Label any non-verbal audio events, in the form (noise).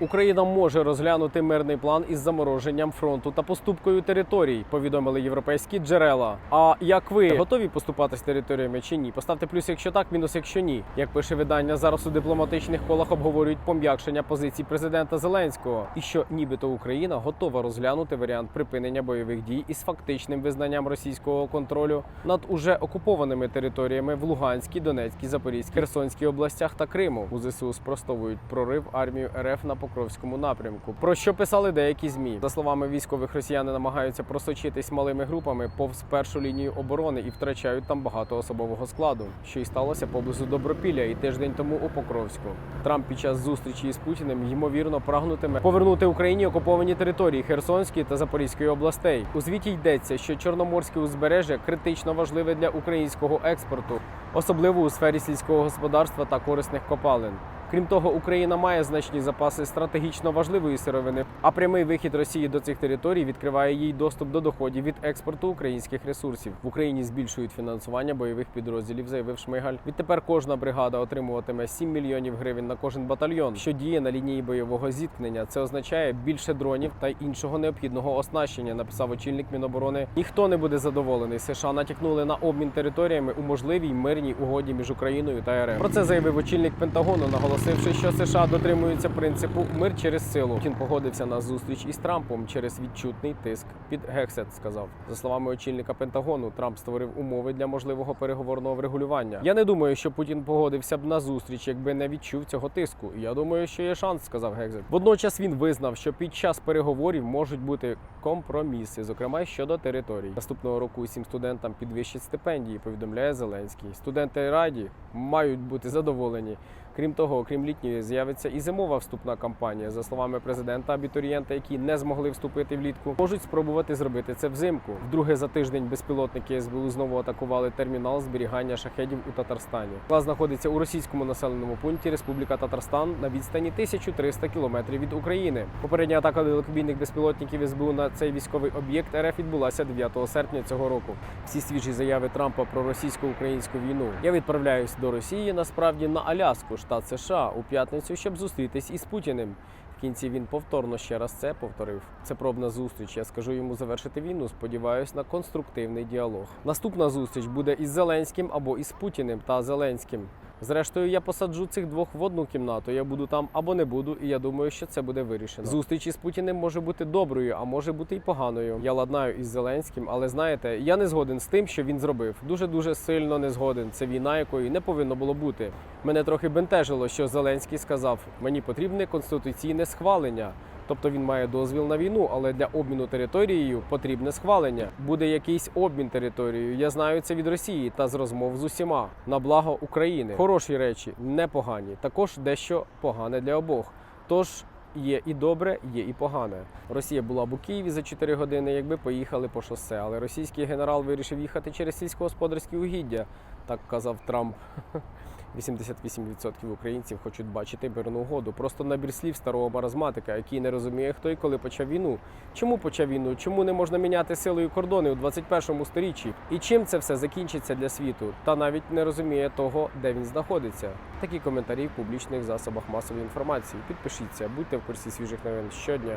Україна може розглянути мирний план із замороженням фронту та поступкою територій, повідомили європейські джерела. А як ви готові поступати з територіями чи ні? Поставте плюс, якщо так, мінус, якщо ні. Як пише видання, зараз у дипломатичних колах обговорюють пом'якшення позицій президента Зеленського, і що нібито Україна готова розглянути варіант припинення бойових дій із фактичним визнанням російського контролю над уже окупованими територіями в Луганській, Донецькій, Запорізькій, Херсонській областях та Криму. У ЗСУ спростовують прорив армію РФ на Покровському напрямку. Про що писали деякі змі? За словами військових, росіяни намагаються просочитись малими групами повз першу лінію оборони і втрачають там багато особового складу, що й сталося поблизу Добропілля і тиждень тому у Покровську. Трамп під час зустрічі із Путіним ймовірно прагнутиме повернути Україні окуповані території Херсонської та Запорізької областей. У звіті йдеться, що Чорноморське узбережжя критично важливе для українського експорту, особливо у сфері сільського господарства та корисних копалин. Крім того, Україна має значні запаси стратегічно важливої сировини, а прямий вихід Росії до цих територій відкриває їй доступ до доходів від експорту українських ресурсів. В Україні збільшують фінансування бойових підрозділів, заявив Шмигаль. Відтепер кожна бригада отримуватиме 7 мільйонів гривень на кожен батальйон, що діє на лінії бойового зіткнення. Це означає більше дронів та іншого необхідного оснащення. Написав очільник Міноборони. Ніхто не буде задоволений. США натякнули на обмін територіями у можливій мирній угоді між Україною та РФ. Про це заявив очільник Пентагону, наголосивши, що США дотримуються принципу мир через силу. Путін погодився на зустріч із Трампом через відчутний тиск під гексет. Сказав за словами очільника Пентагону. Трамп створив умови для можливого переговорного врегулювання. Я не думаю, що Путін погодився б на зустріч, якби не відчув цього тиску. Я думаю, що є шанс, сказав Гекзет. Водночас він визнав, що під час переговорів можуть бути компроміси, зокрема щодо територій. Наступного року усім студентам підвищать стипендії. Повідомляє Зеленський. Студенти раді мають бути задоволені. Крім того, окрім літньої, з'явиться і зимова вступна кампанія. За словами президента, абітурієнти, які не змогли вступити влітку, можуть спробувати зробити це взимку. Вдруге за тиждень безпілотники СБУ знову атакували термінал зберігання шахедів у Татарстані. Клас знаходиться у російському населеному пункті Республіка Татарстан на відстані 1300 кілометрів від України. Попередня атака далекобійних безпілотників СБУ на цей військовий об'єкт РФ відбулася 9 серпня цього року. Всі свіжі заяви Трампа про російсько-українську війну. Я відправляюсь до Росії насправді на Аляску, штат США, у п'ятницю, щоб зустрітись із Путіним. Кінці він повторно ще раз це повторив. Це пробна зустріч. Я скажу йому завершити війну. Сподіваюсь на конструктивний діалог. Наступна зустріч буде із Зеленським або із Путіним та Зеленським. Зрештою, я посаджу цих двох в одну кімнату. Я буду там або не буду, і я думаю, що це буде вирішено. Зустріч із Путіним може бути доброю, а може бути й поганою. Я ладнаю із Зеленським, але знаєте, я не згоден з тим, що він зробив. Дуже дуже сильно не згоден. Це війна, якої не повинно було бути. Мене трохи бентежило, що Зеленський сказав: мені потрібне конституційне схвалення. Тобто він має дозвіл на війну, але для обміну територією потрібне схвалення. Буде якийсь обмін територією. Я знаю це від Росії та з розмов з усіма на благо України. Хороші речі, непогані. Також дещо погане для обох. Тож. Є і добре, є і погане. Росія була б у Києві за 4 години, якби поїхали по шосе. Але російський генерал вирішив їхати через сільськогосподарські угіддя, так казав Трамп. (laughs) 88% українців хочуть бачити мирну угоду. Просто набір слів старого маразматика, який не розуміє, хто і коли почав війну. Чому почав війну? Чому не можна міняти силою кордони у 21 сторіччі? І чим це все закінчиться для світу? Та навіть не розуміє того, де він знаходиться. Такі коментарі в публічних засобах масової інформації. Підпишіться, будьте в курсі свіжих новин щодня.